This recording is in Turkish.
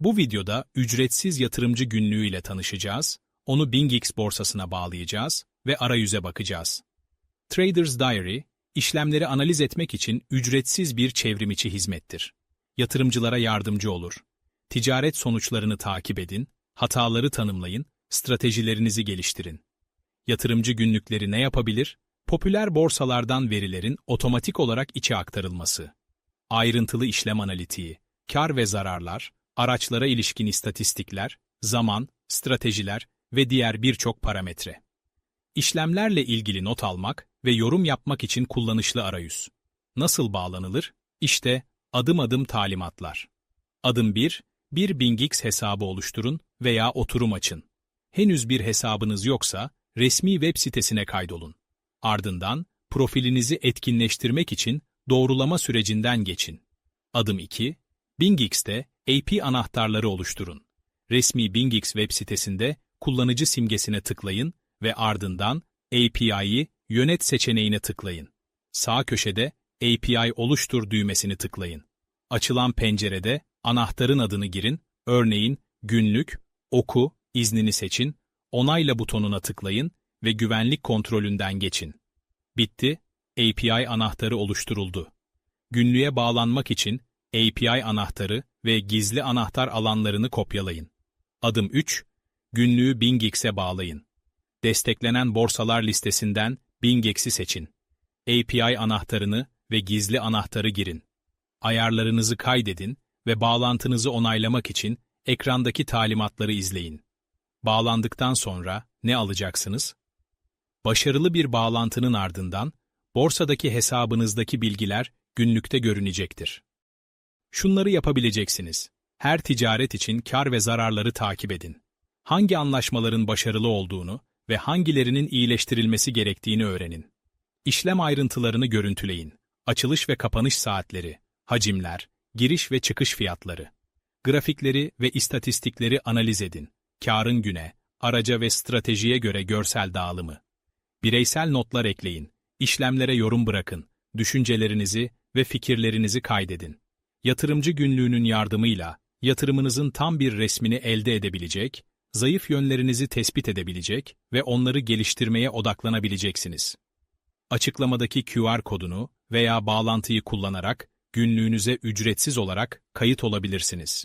Bu videoda ücretsiz yatırımcı günlüğü ile tanışacağız, onu BingX borsasına bağlayacağız ve arayüze bakacağız. Trader's Diary, işlemleri analiz etmek için ücretsiz bir çevrimiçi hizmettir. Yatırımcılara yardımcı olur. Ticaret sonuçlarını takip edin, hataları tanımlayın, stratejilerinizi geliştirin. Yatırımcı günlükleri ne yapabilir? Popüler borsalardan verilerin otomatik olarak içe aktarılması. Ayrıntılı işlem analitiği, kar ve zararlar, araçlara ilişkin istatistikler, zaman, stratejiler ve diğer birçok parametre. İşlemlerle ilgili not almak ve yorum yapmak için kullanışlı arayüz. Nasıl bağlanılır? İşte adım adım talimatlar. Adım 1, bir BingX hesabı oluşturun veya oturum açın. Henüz bir hesabınız yoksa resmi web sitesine kaydolun. Ardından profilinizi etkinleştirmek için doğrulama sürecinden geçin. Adım 2, BingX'te AP anahtarları oluşturun. Resmi BingX web sitesinde kullanıcı simgesine tıklayın ve ardından API'yi yönet seçeneğine tıklayın. Sağ köşede API oluştur düğmesini tıklayın. Açılan pencerede anahtarın adını girin, örneğin günlük, oku, iznini seçin, onayla butonuna tıklayın ve güvenlik kontrolünden geçin. Bitti, API anahtarı oluşturuldu. Günlüğe bağlanmak için API anahtarı ve gizli anahtar alanlarını kopyalayın. Adım 3, günlüğü BingX'e bağlayın. Desteklenen borsalar listesinden BingX'i seçin. API anahtarını ve gizli anahtarı girin. Ayarlarınızı kaydedin ve bağlantınızı onaylamak için ekrandaki talimatları izleyin. Bağlandıktan sonra ne alacaksınız? Başarılı bir bağlantının ardından borsadaki hesabınızdaki bilgiler günlükte görünecektir. Şunları yapabileceksiniz. Her ticaret için kar ve zararları takip edin. Hangi anlaşmaların başarılı olduğunu ve hangilerinin iyileştirilmesi gerektiğini öğrenin. İşlem ayrıntılarını görüntüleyin. Açılış ve kapanış saatleri, hacimler, giriş ve çıkış fiyatları. Grafikleri ve istatistikleri analiz edin. Karın güne, araca ve stratejiye göre görsel dağılımı. Bireysel notlar ekleyin. İşlemlere yorum bırakın. Düşüncelerinizi ve fikirlerinizi kaydedin. Yatırımcı günlüğünün yardımıyla yatırımınızın tam bir resmini elde edebilecek, zayıf yönlerinizi tespit edebilecek ve onları geliştirmeye odaklanabileceksiniz. Açıklamadaki QR kodunu veya bağlantıyı kullanarak günlüğünüze ücretsiz olarak kayıt olabilirsiniz.